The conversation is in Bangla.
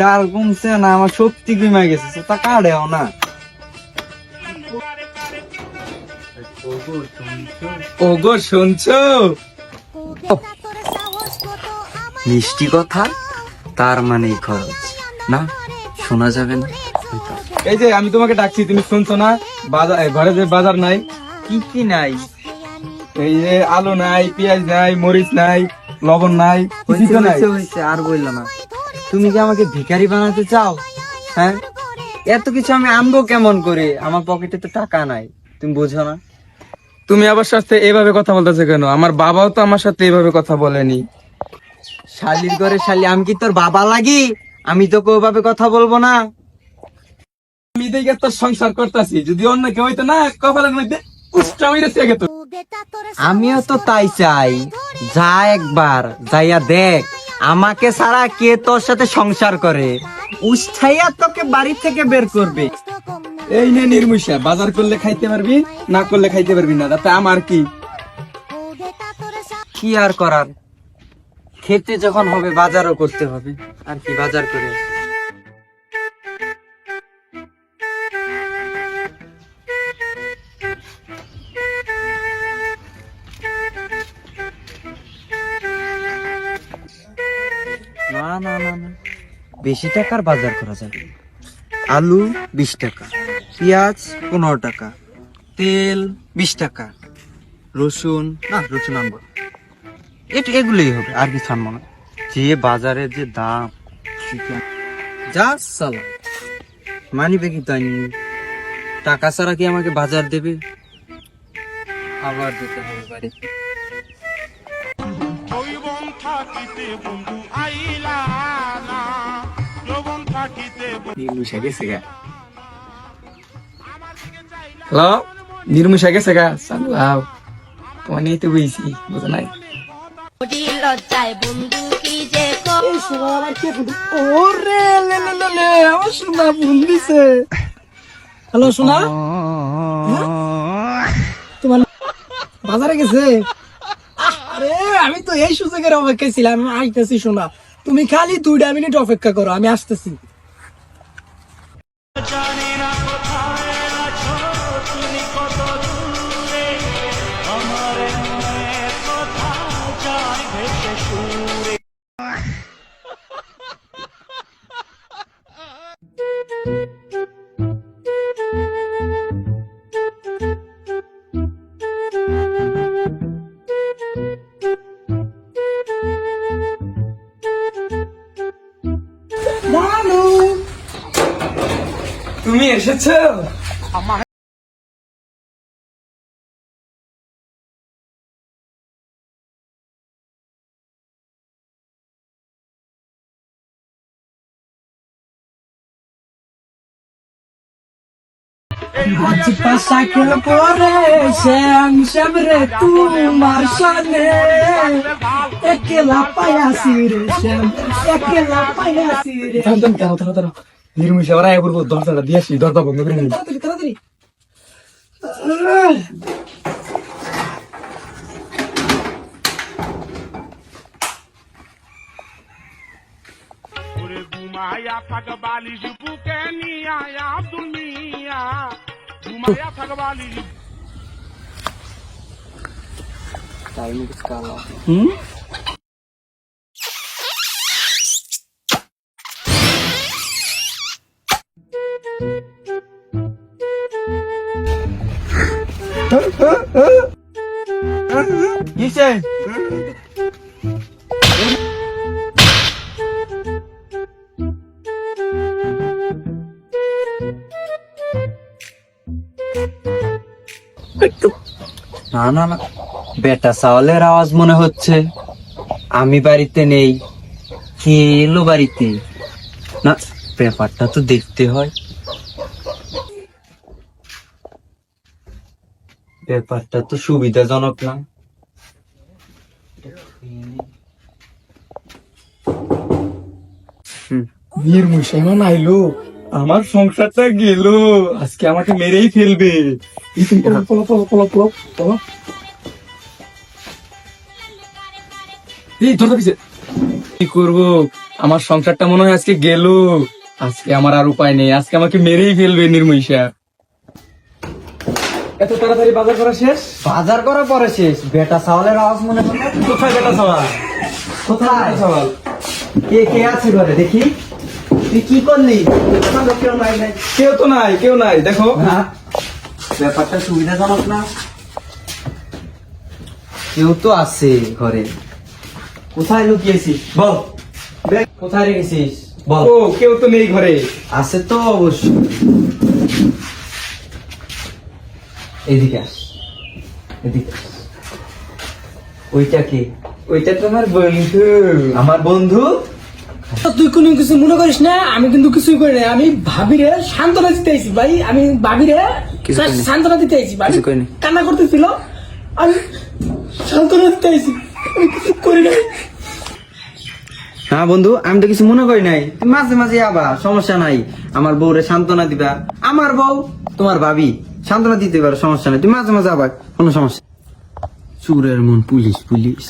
ডাল কমছে না আমার শক্তি কমে গেছে তা কাড়েও না। ওগো শুনছো? মিষ্টি কথা? তার মানেই খরচ না? শোনা যাবে না? এই যে আমি তোমাকে ডাকছি তুমি শুনছো না? বাজার ঘরে যে বাজার নাই। কি কি নাই? এই যে আলু নাই পেঁয়াজ নাই মরিচ নাই লবণ নাই তো নাই। আর বলল না। তুমি কি আমাকে ভিখারি বানাতে চাও? হ্যাঁ? এত কিছু আমি আনব কেমন করে? আমার পকেটে তো টাকা নাই। তুমি বোঝো না। তুমি আবার সাথে এইভাবে কথা বলতেছো কেন? আমার বাবাও তো আমার সাথে এইভাবে কথা বলেনি। শালির ঘরে শালি আমি কি তোর বাবা লাগি? আমি তোকে ওভাবে কথা বলব না। আমি দেখে তো সংসার করতেছি। যদি অন্য কেউ হইতো না কপালের মধ্যে আমিও তো তাই চাই। যা একবার যাইয়া দেখ। আমাকে ছাড়া কে তোর সাথে সংসার করে? উষ্ঠাইয়া তোকে বাড়ি থেকে বের করবে। এই নে নির্মুষা, বাজার করলে খাইতে পারবি, না করলে খাইতে পারবি না। তাতে আমার কি? কি আর করার? খেতে যখন হবে, বাজারও করতে হবে। আর কি বাজার করে? বেশি টাকার বাজার করা যাবে আলু বিশ টাকা, পেঁয়াজ পনেরো টাকা, তেল বিশ টাকা, রসুন, না, রসুন আনব। এটা এগুলোই হবে, আর কিছু আনব না। যে বাজারের যে দাম, যা সালা মানি ব্যাগই তাই। টাকা ছাড়া কি আমাকে বাজার দেবে? আবার দিতে হবে যৌবন থাকিতে বন্ধু আইলা না। হ্যালো নির্মুষা গেছে গা? তোমার নিয়ে তো বইছি, বুঝো নাই। সোনা হ্যালো সোনা? তোমার বাজারে গেছে? আরে, আমি তো এই সুযোগের অপেক্ষায় ছিলাম, আমি আসতেছি শোনা তুমি খালি দুইটা মিনিট অপেক্ষা করো আমি আসতেছি। তুমি এসেছ? সাইকেল পরে শ্যাম শ্যাম রে তোমার সনে একলা পায়াসি রে শ্যাম একলা পায়াসি রে দাঁড়াও দাঁড়াও দাঁড়াও নির্মুষা আবার আয় করব দরজাটা দিয়ে আসি দরজা বন্ধ করে নিই তাড়াতাড়ি ঘুমায়া বুকে নিয়া ঘুমায়া টাইম না না না। বেটা চাওয়ালের আওয়াজ মনে হচ্ছে। আমি বাড়িতে নেই। কে এলো বাড়িতে? না, ব্যাপারটা তো দেখতে হয়। ব্যাপারটা তো সুবিধাজনক না। আইলো আমার সংসারটা গেল আজকে আমাকে মেরেই ফেলবে। কি করব? আমার সংসারটা মনে হয় আজকে গেল। আজকে আমার আর উপায় নেই। আজকে আমাকে মেরেই ফেলবে নির্মহিষা এত তাড়াতাড়ি বাজার করা শেষ? বাজার করা পরে শেষ। বেটা চাওয়ালের আওয়াজ মনে কোথায় বেটা কোথায় কে কে আছে ঘরে? দেখি। তুই কি করলি? কেউ নাই নাই। কেউ তো নাই কেউ নাই। দেখো। হ্যাঁ। ব্যাপারটা সুবিধাজনক না? কেউ তো আছে ঘরে। কোথায় লুকিয়েছিস? বল। কোথায় রেখেছিস? বল। ও কেউ তো নেই ঘরে। আছে তো অবশ্য এদিকে আস। এদিকে আস। ওইটা কে? ওইটা তোমার বন্ধু। আমার বন্ধু? তুই কোনো কিছু মনে করিস না? আমি কিন্তু কিছুই করি না আমি ভাবিরে সান্ত্বনা দিতে আইছি ভাই। আমি ভাবিরে কিছু সান্ত্বনা দিতে আইছি ভাবি কান্না করতেছিল। আমি সান্ত্বনা দিতে আইছি। আমি কিছু করি নাই। হ্যাঁ বন্ধু আমি তো কিছু মনে করি নাই। মাঝে মাঝে আবার সমস্যা নাই। আমার বউরে সান্ত্বনা দিবা। আমার বউ তোমার ভাবি। সান্ত্বনা দিতে পারো, সমস্যা নেই। তুমি মাঝে মাঝে আবার কোনো সমস্যা চুরের মন পুলিশ পুলিশ।